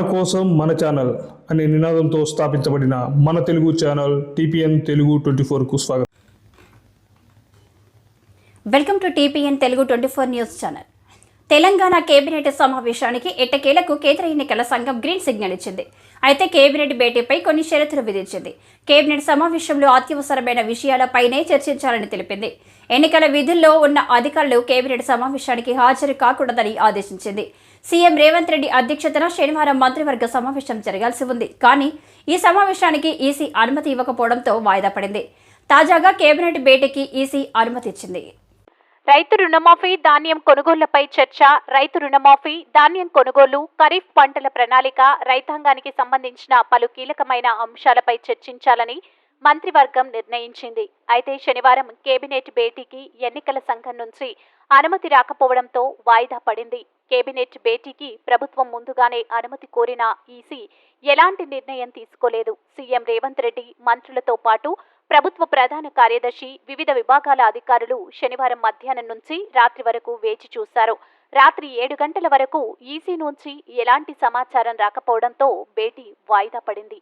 కోసం మన ఛానల్ అనే నినాదంతో స్థాపించబడిన మన Telugu channel TPN Telugu twenty ఫోర్కు స్వాగతం. Welcome to TPN Telugu twenty four news channel Telangana cabinet సమావేశానికి ఎట్టకేలకు కేంద్ర ఎన్నికల సంఘం గ్రీన్ సిగ్నల్ ఇచ్చింది. అయితే కేబినెట్ భేటీపై కొన్ని షరతులు విధించింది. కేబినెట్ సమావేశంలో అత్యవసరమైన విషయాలపైనే చర్చించాలని తెలిపింది. ఎన్నికల విధుల్లో ఉన్న అధికారులు కేబినెట్ సమావేశానికి హాజరు కాకూడదని ఆదేశించింది. సీఎం రేవంత్ రెడ్డి అధ్యక్షతన శనివారం మంత్రివర్గ సమావేశం జరగాల్సి ఉంది. కానీ ఈ సమావేశానికి ఈసీ అనుమతి ఇవ్వకపోవడంతో వాయిదా పడింది. తాజాగా కేబినెట్ భేటీకి ఈసీ అనుమతి ఇచ్చింది. రైతు రుణమాఫీ ధాన్యం కొనుగోళ్ళపై చర్చ రైతు రుణమాఫీ ధాన్యం కొనుగోలు ఖరీఫ్ పంటల ప్రణాళిక రైతాంగానికి సంబంధించిన పలు కీలకమైన అంశాలపై చర్చించాలని మంత్రివర్గం నిర్ణయించింది. అయితే శనివారం కేబినెట్ భేటీకి ఎన్నికల సంఘం నుంచి అనుమతి రాకపోవడంతో వాయిదా పడింది. కేబినెట్ భేటీకి ప్రభుత్వం ముందుగానే అనుమతి కోరిన ఈసీ ఎలాంటి నిర్ణయం తీసుకోలేదు. సీఎం రేవంత్ రెడ్డి మంత్రులతో పాటు ప్రభుత్వ ప్రధాన కార్యదర్శి వివిధ విభాగాల అధికారులు శనివారం మధ్యాహ్నం నుంచి రాత్రి వరకు వేచి చూశారు. రాత్రి ఏడు గంటల వరకు ఈసీ నుంచి ఎలాంటి సమాచారం రాకపోవడంతో భేటీ వాయిదా పడింది.